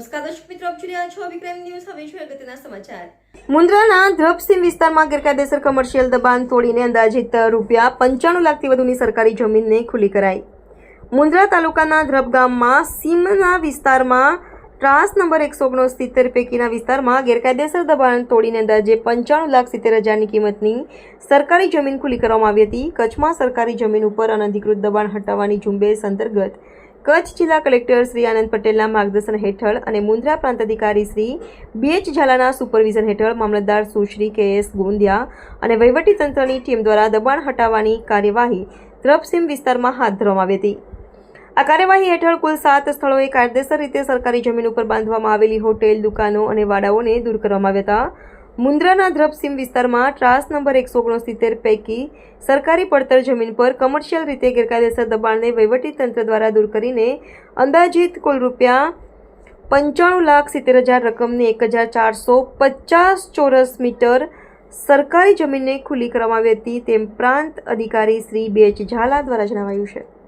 નમસ્કાર ગેરકાયદેસર કમર્શિયલ દબાણ તોડીને અંદાજિત રૂપિયા પંચાણું લાખથી વધુની સરકારી જમીનને ખુલ્લી કરાઈ. મુન્દ્રા તાલુકાના ધ્રબ ગામમાં સીમના વિસ્તારમાં ત્રાસ નંબર એકસો ઓગણસિત્તેર પૈકીના વિસ્તારમાં ગેરકાયદેસર દબાણ તોડીને અંદાજે પંચાણું લાખ સિત્તેર હજારની કિંમતની સરકારી જમીન ખુલ્લી કરવામાં આવી હતી. કચ્છમાં સરકારી જમીન ઉપર અનધિકૃત દબાણ હટાવવાની ઝુંબેશ અંતર્ગત કચ્છ જિલ્લા કલેક્ટર શ્રી આનંદ પટેલના માર્ગદર્શન હેઠળ અને મુન્દ્રા પ્રાંત અધિકારી શ્રી બીએચ ઝાલાના સુપરવિઝન હેઠળ મામલતદાર સુશ્રી કે એસ ગોંદિયા અને વહીવટીતંત્રની ટીમ દ્વારા દબાણ હટાવવાની કાર્યવાહી દ્રબસીમ વિસ્તારમાં હાથ ધરવામાં આવી હતી. આ કાર્યવાહી હેઠળ કુલ સાત સ્થળોએ કાયદેસર રીતે સરકારી જમીન ઉપર બાંધવામાં આવેલી હોટેલ, દુકાનો અને વાડાઓને દૂર કરવામાં આવ્યા હતા. મુન્દ્રાના ધ્રપસીમ વિસ્તારમાં ટ્રાસ નંબર એકસો ઓગણસિત્તેર પૈકી સરકારી પડતર જમીન પર કમર્શિયલ રીતે ગેરકાયદેસર દબાણને વહીવટીતંત્ર દ્વારા દૂર કરીને અંદાજિત કુલ રૂપિયા પંચાણું લાખ સિત્તેર હજાર રકમની એક હજાર ચારસો પચાસ ચોરસ મીટર સરકારી જમીનને ખુલ્લી કરવામાં આવી હતી તેમ પ્રાંત અધિકારી શ્રી બેચ ઝાલા દ્વારા જણાવાયું છે.